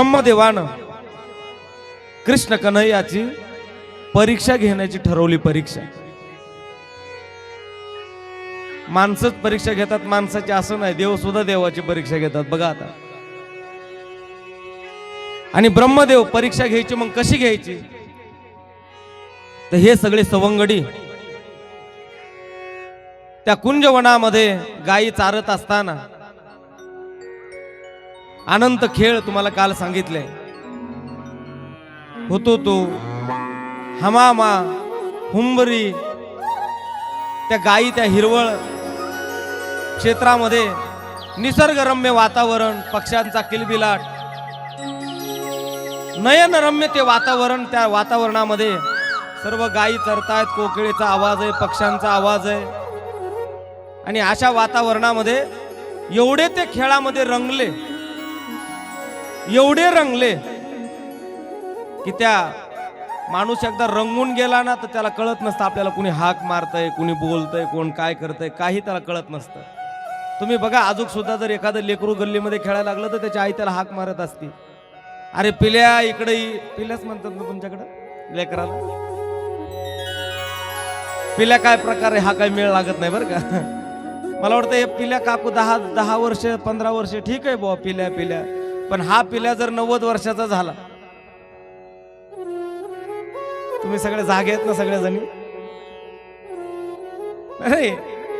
ब्रह्मदेवानं कृष्ण कन्हैयाची परीक्षा घेण्याची ठरवली परीक्षा. माणसंच परीक्षा घेतात माणसाची असं नाही देव सुद्धा देवाची परीक्षा घेतात बघा आता. आणि ब्रह्मदेव परीक्षा घ्यायची मग कशी घ्यायची? तर हे सगळे सवंगडी. त्या कुंजवनामध्ये गायी चारत असताना अनंत खेळ तुम्हाला काल सांगितले. होतो तो हमामा हुंबरी त्या गायी त्या हिरवळ क्षेत्रामध्ये निसर्गरम्य वातावरण पक्ष्यांचा किलबिलाट नयनरम्य ते वातावरण त्या वातावरणामध्ये सर्व गायी चरतायत कोकिळेचा आवाज आहे पक्ष्यांचा आवाज आहे. आणि अशा वातावरणामध्ये एवढे ते खेळामध्ये रंगले. एवढे रंगले की त्या माणूस एकदा रंगून गेला ना तर त्याला कळत नसतं आपल्याला कुणी हाक मारतंय कुणी बोलतंय कोण काय करतंय काही त्याला कळत नसतं. तुम्ही बघा अजून सुद्धा जर एखादं लेकरू गल्लीमध्ये खेळायला लागलं तर त्याच्या आई त्याला हाक मारत असते. अरे पिल्या इकडे पिल्याच म्हणतात ना तुमच्याकडं लेकराला? पिल्या काय प्रकारे हा काय मेळ लागत नाही बरं का? मला वाटतं हे पिल्या काकू दहा दहा वर्ष पंधरा वर्ष ठीक आहे बुवा पिल्या पिल्या. पण हा पिल्या जर नव्वद वर्षाचा झाला. तुम्ही सगळे जागे आहेत ना सगळ्या जणी अरे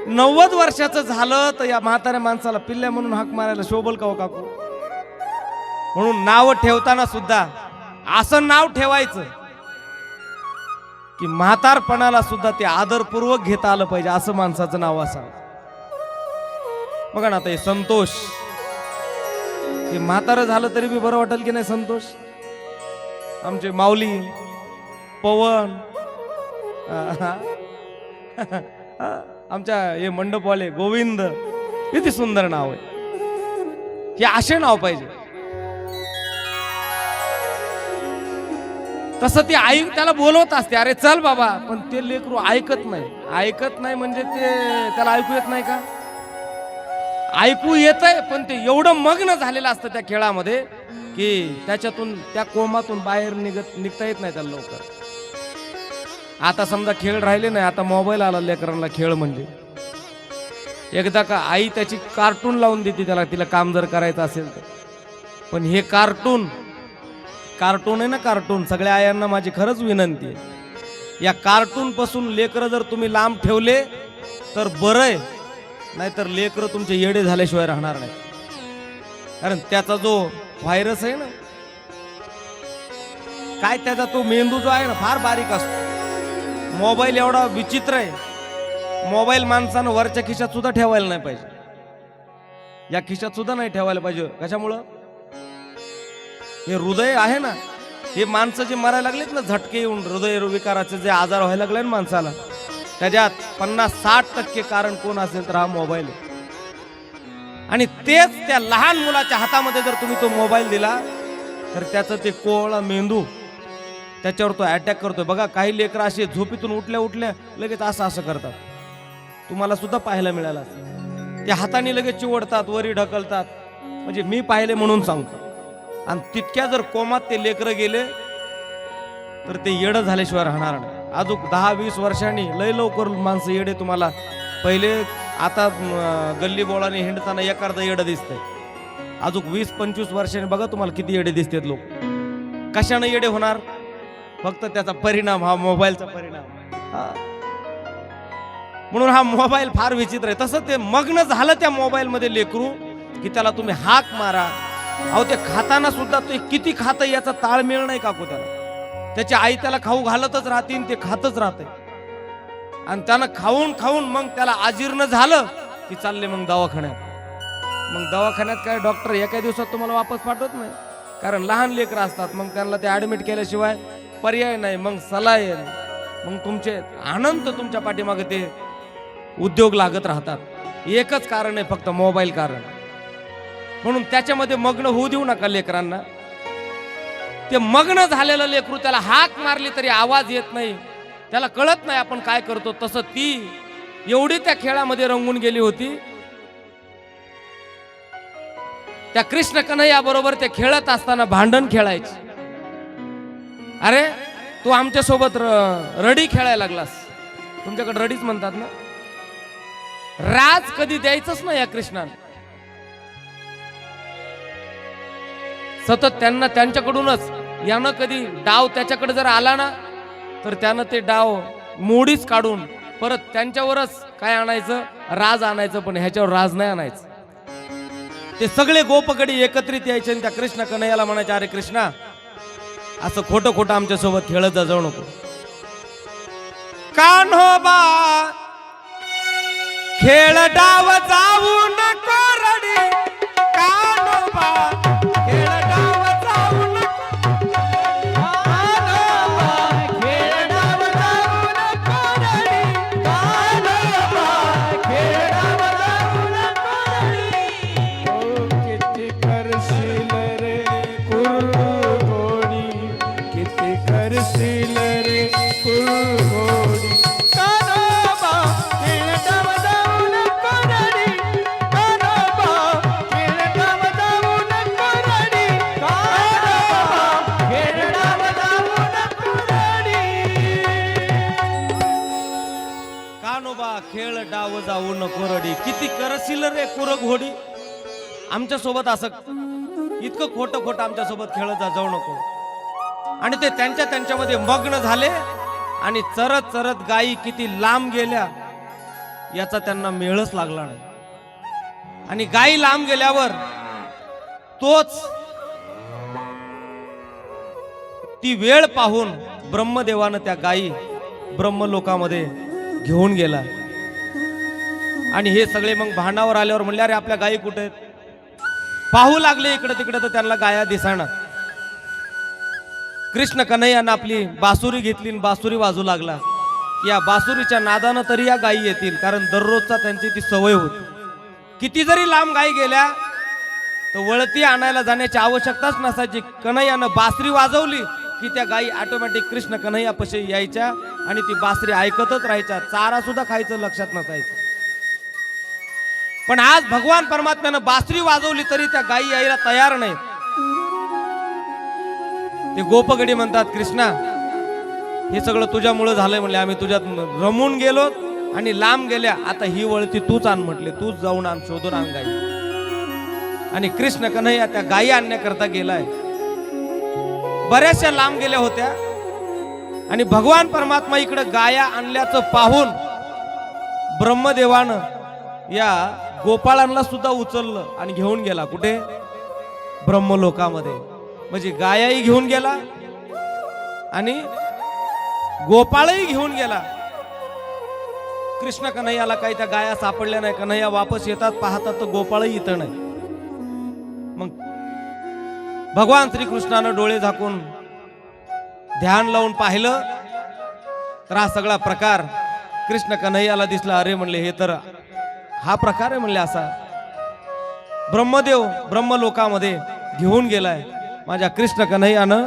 नव्वद वर्षाचं झालं तर या म्हाताऱ्या माणसाला पिल्ल्या म्हणून हाक मारायला शोभल का हो काकू? म्हणून नाव ठेवताना सुद्धा असं नाव ठेवायचं की म्हातारपणाला सुद्धा ते आदरपूर्वक घेता आलं पाहिजे असं माणसाचं नाव असावं. बघा ना आता हे संतोष. हे म्हातारं झालं तरी बी बरं वाटेल की नाही संतोष? आमचे माऊली पवन आमच्या हे मंडपवाले गोविंद किती सुंदर नाव आहे. हे असे नाव पाहिजे. तसं ती आई त्याला बोलवत असते अरे चल बाबा पण ते लेकरू ऐकत नाही. ऐकत नाही म्हणजे ते त्याला ऐकू येत नाही का? ऐकू येत आहे पण ते एवढं मग्न झालेलं असतं त्या खेळामध्ये की त्याच्यातून त्या कोमातून बाहेर निघत निघता येत नाही त्याला लवकर. आता समजा खेळ राहिले नाही आता मोबाईल आला लेकरांना खेळ म्हणजे. एकदा का आई त्याची कार्टून लावून देते त्याला तिला काम जर करायचं असेल तर. पण हे कार्टून कार्टून आहे ना कार्टून सगळ्या आयांना माझी खरंच विनंती आहे. या कार्टून पासून लेकरं जर तुम्ही लांब ठेवले तर बरं आहे. नाहीतर लेकरं तुमचे येडे झाल्याशिवाय राहणार नाही. कारण त्याचा जो व्हायरस आहे ना काय त्याचा तो मेंदू जो आहे ना फार बारीक असतो. मोबाईल एवढा विचित्र आहे. मोबाईल माणसानं वरच्या खिशात सुद्धा ठेवायला नाही पाहिजे. या खिशात सुद्धा नाही ठेवायला पाहिजे. कशामुळं? हे हृदय आहे ना हे माणसं जे मरायला लागलेत ना झटके येऊन हृदय विकाराचे जे आजार व्हायला लागले ना माणसाला त्याच्यात पन्नास साठ टक्के कारण कोण असेल तर हा मोबाईल आहे. आणि तेच त्या लहान मुलाच्या हातामध्ये जर तुम्ही तो मोबाईल दिला तर त्याचं ते कोवळा मेंदू त्याच्यावर तो अटॅक करतोय. बघा काही लेकरं असे झोपीतून उठल्या उठल्या लगेच असं असं करतात. तुम्हाला सुद्धा पाहायला मिळालं ते हाताने लगेच चिवडतात वरी ढकलतात. म्हणजे मी पाहिले म्हणून सांगतो. आणि तितक्या जर कोमात ते लेकरं गेले तर ते येडं झाल्याशिवाय राहणार नाही. अजून दहा वीस वर्षांनी लय लवकर माणसं येडे तुम्हाला. पहिले आता गल्ली बोळाने हिंडताना एखादं येडं दिसतंय. अजून वीस पंचवीस वर्षांनी बघा तुम्हाला किती येडे दिसतात लोक. कशानं येडे होणार? फक्त त्याचा परिणाम हा मोबाईलचा परिणाम. म्हणून हा मोबाईल फार विचित्र आहे. तसं ते मग्न झालं त्या मोबाईलमध्ये लेकरू की त्याला तुम्ही हाक मारा. अहो ते खाताना सुद्धा ते किती खातं याचा ताळमेळ नाही का त्याला. त्याची आई त्याला खाऊ घालतच राहते ते खातच राहते. आणि त्यानं खाऊन खाऊन मग त्याला आजीर्ण झालं की चालले मग दवाखान्यात. मग दवाखान्यात काय डॉक्टर एका दिवसात तुम्हाला वापस पाठवत नाही. कारण लहान लेकरं असतात मग त्यांना ते ऍडमिट केल्याशिवाय पर्याय नाही मग सलाईन मग तुमचे आनंद तुमच्या पाठीमागे ते उद्योग लागत राहतात. एकच कारण आहे फक्त मोबाईल कारण. म्हणून त्याच्यामध्ये मग्न होऊ देऊ नका लेकरांना. ते मग्न झालेलं लेकरू त्याला हाक मारली तरी आवाज येत नाही. त्याला कळत नाही आपण काय करतो. तसं ती एवढी त्या खेळामध्ये रंगून गेली होती. त्या कृष्ण कन्हैया बरोबर ते खेळत असताना भांडण खेळायचे. अरे तू आमच्यासोबत रडी खेळायला लागलास. तुमच्याकडे रडीच म्हणतात ना? राज कधी द्यायचंच ना या कृष्णाने सतत त्यांना त्यांच्याकडूनच यानं कधी डाव त्याच्याकडे जर आला ना तर त्यानं ते डाव मोडीच काढून परत त्यांच्यावरच काय आणायचं? राज आणायचं पण ह्याच्यावर राज नाही आणायचं. ते सगळे गोपगडी एकत्रित यायचे आणि त्या कृष्ण कन्हैयाला म्हणायचे अरे कृष्णा असं खोटं खोटं आमच्यासोबत खेळत जा जाऊ नको. कान्होबा खेळ डाव जाऊन डाव जाऊ नको रडी किती करशील रे कुर घोडी? आमच्यासोबत असं इतकं खोटं खोटं आमच्यासोबत खेळत जा जाऊ नको. आणि ते त्यांच्या त्यांच्यामध्ये मग्न झाले आणि चरत चरत गायी किती लांब गेल्या याचा त्यांना मेळच लागला नाही. आणि गायी लांब गेल्यावर तोच ती वेळ पाहून ब्रह्मदेवानं त्या गायी ब्रह्मलोकामध्ये घेऊन गेला. आणि हे सगळे मग भांडावर आल्यावर म्हणले अरे आपल्या गायी कुठे पाहू लागले इकडे तिकडे तर त्यांना गाया दिसाना कृष्ण कन्हैयानं आपली बासुरी घेतली आणि बासुरी वाजू लागला. या बासुरीच्या नादानं तरी या गायी येतील कारण दररोजचा त्यांची ती सवय होती. किती जरी लांब गायी गेल्या तर वळती आणायला जाण्याची आवश्यकताच नसायची. कन्हैयानं बासरी वाजवली की त्या गायी ऑटोमॅटिक कृष्ण कन्हैयापाशी यायच्या आणि ती बासरी ऐकतच राहायच्या. चारा सुद्धा खायचं लक्षात नसायचं. पण आज भगवान परमात्म्यानं बासरी वाजवली तरी त्या गायी यायला तयार नाही. ते गोपगडी म्हणतात कृष्णा हे सगळं तुझ्यामुळं झालंय म्हणले. आम्ही तुझ्यात रमून गेलो आणि लांब गेल्या. आता ही वळती तूच आण म्हटले. तूच जाऊन आण शोधून आण गाई. आणि कृष्ण कन्हैया त्या गायी आणण्याकरता गेलाय. बऱ्याचशा लांब गेल्या होत्या. आणि भगवान परमात्मा इकडं गाया आणल्याचं पाहून ब्रह्मदेवानं या गोपाळांना सुद्धा उचललं आणि घेऊन गेला. कुठे? ब्रह्मलोकामध्ये. म्हणजे गायाही घेऊन गेला आणि गोपाळही घेऊन गेला. कृष्ण कन्हैयाला काही त्या गाया सापडल्या नाही. कन्हैया वापस येतात पाहतात तर गोपाळही इथं नाही. मग भगवान श्रीकृष्णानं डोळे झाकून ध्यान लावून पाहिलं. तर हा सगळा प्रकार कृष्ण कन्हैयाला दिसला. अरे म्हणले हे तर हा प्रकार आहे म्हणले असा. ब्रह्मदेव ब्रह्मलोकामध्ये घेऊन गेलाय. माझ्या कृष्ण कन्हैयानं.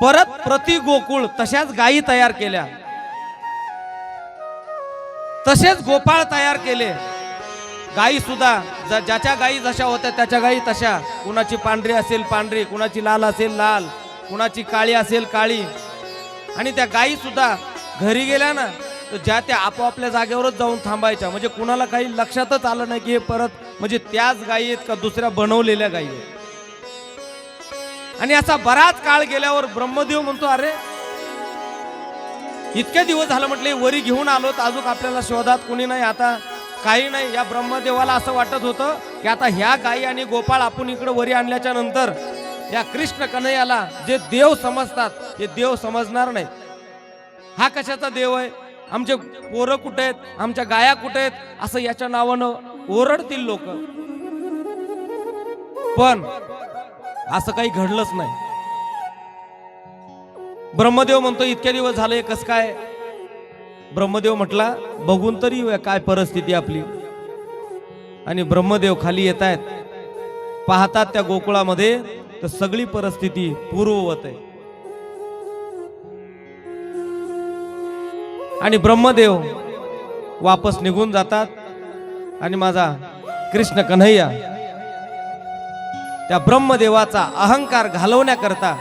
परत प्रति गोकुळ तशाच गायी तयार केल्या. तसेच गोपाळ तयार केले. गायी सुद्धा ज्याच्या गायी जशा होत्या त्याच्या गायी तशा. कुणाची पांढरी असेल पांढरी कुणाची लाल असेल लाल कुणाची काळी असेल काळी. आणि त्या गायी सुद्धा घरी गेल्या ना ज्या त्या आपापल्या जागेवरच जाऊन थांबायच्या. म्हणजे कुणाला काही लक्षातच आलं नाही की हे परत म्हणजे त्याच गायी आहेत का दुसऱ्या बनवलेल्या गायी आहेत आणि असा बराच काळ गेल्यावर ब्रह्मदेव म्हणतो अरे इतके दिवस झालं म्हटले वरी घेऊन आलो तर अजून आपल्याला शोधात कुणी नाही आता काही नाही. या ब्रह्मदेवाला असं वाटत होतं की आता ह्या गायी आणि गोपाळ आपण इकडे वरी आणल्याच्या नंतर या कृष्ण कन्हैयाला जे देव समजतात हे देव समजणार नाही. हा कशाचा देव आहे? आमचे पोरं कुठे आहेत? आमच्या गाया कुठे आहेत? असं याच्या नावानं ओरडतील लोक. पण असं काही घडलंच नाही. ब्रह्मदेव म्हणतो इतक्या दिवस झाले कस काय? ब्रह्मदेव म्हटला बघून तरी काय परिस्थिती आपली. आणि ब्रह्मदेव खाली येत आहेत पाहतात त्या गोकुळामध्ये तर सगळी परिस्थिती पूर्ववत आहे. आणि ब्रह्मदेव वापस निघून जातात. आणि माझा कृष्ण कन्हैया त्या ब्रह्मदेवाचा अहंकार घालवण्याकरता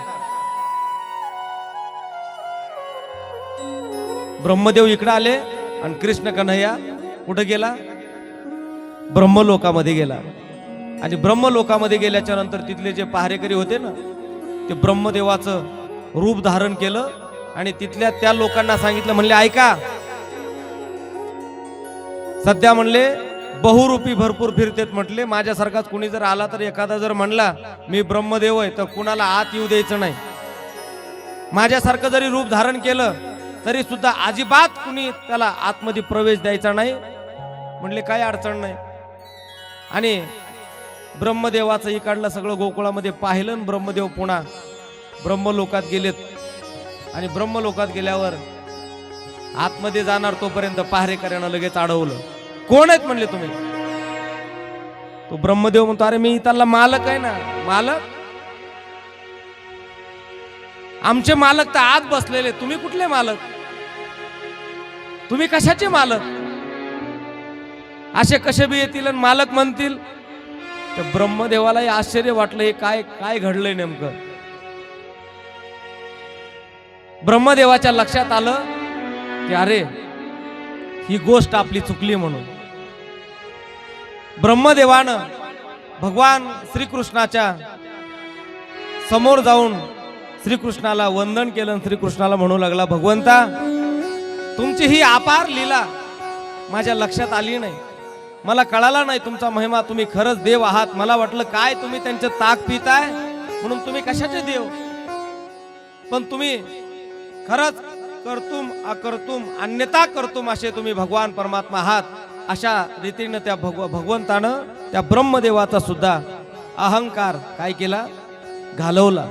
ब्रह्मदेव इकडे आले आणि कृष्ण कन्हैया कुठे गेला? ब्रह्मलोकामध्ये गेला. आणि ब्रह्मलोकामध्ये गेल्याच्यानंतर तिथले जे पहारेकरी होते ना ते ब्रह्मदेवाचं रूप धारण केलं आणि तिथल्या त्या लोकांना सांगितलं म्हणले ऐका सध्या म्हणले बहुरूपी भरपूर फिरतेत म्हटले. माझ्यासारखाच कुणी जर आला तर एखादा जर म्हणला मी ब्रह्मदेव आहे तर कुणाला आत येऊ द्यायचं नाही. माझ्यासारखं जरी रूप धारण केलं तरी सुद्धा अजिबात कुणी त्याला आतमध्ये प्रवेश द्यायचा नाही. म्हणले काय अडचण नाही. आणि ब्रह्मदेवाचं इकडलं सगळं गोकुळामध्ये पाहिलं आणि ब्रह्मदेव पुन्हा ब्रह्मलोकात गेलेत. आणि ब्रह्मलोकात गेल्यावर आतमध्ये जाणार तोपर्यंत पहारेकऱ्यानं लगेच अडवलं. कोण आहेत म्हणले तुम्ही? तो ब्रह्मदेव म्हणतो अरे मी त्याला मालक आहे ना. मालक? आमचे मालक तर आत बसलेले. तुम्ही कुठले मालक? तुम्ही कशाचे मालक? असे कसे बी येतील आणि मालक म्हणतील? तर ब्रह्मदेवालाही आश्चर्य वाटलं. हे काय काय घडलंय नेमकं? ब्रह्मदेवाच्या लक्षात आलं की अरे ही गोष्ट आपली चुकली म्हणून. ब्रह्मदेवानं भगवान श्रीकृष्णाच्या समोर जाऊन श्रीकृष्णाला वंदन केलं श्रीकृष्णाला म्हणू लागला भगवंता तुमची ही अपार लीला माझ्या लक्षात आली नाही. मला कळाला नाही तुमचा महिमा तुम्ही खरंच देव आहात. मला वाटलं काय तुम्ही त्यांचं ताक पिताय? म्हणून तुम्ही कशाचे देव? पण तुम्ही खरंच करतुम अकर्तुम अन्यता करतुम असे तुम्ही भगवान परमात्मा आहात अशा रीतीनं त्या भगव भगवंतानं त्या ब्रह्मदेवाचा सुद्धा अहंकार काय केला? घालवला.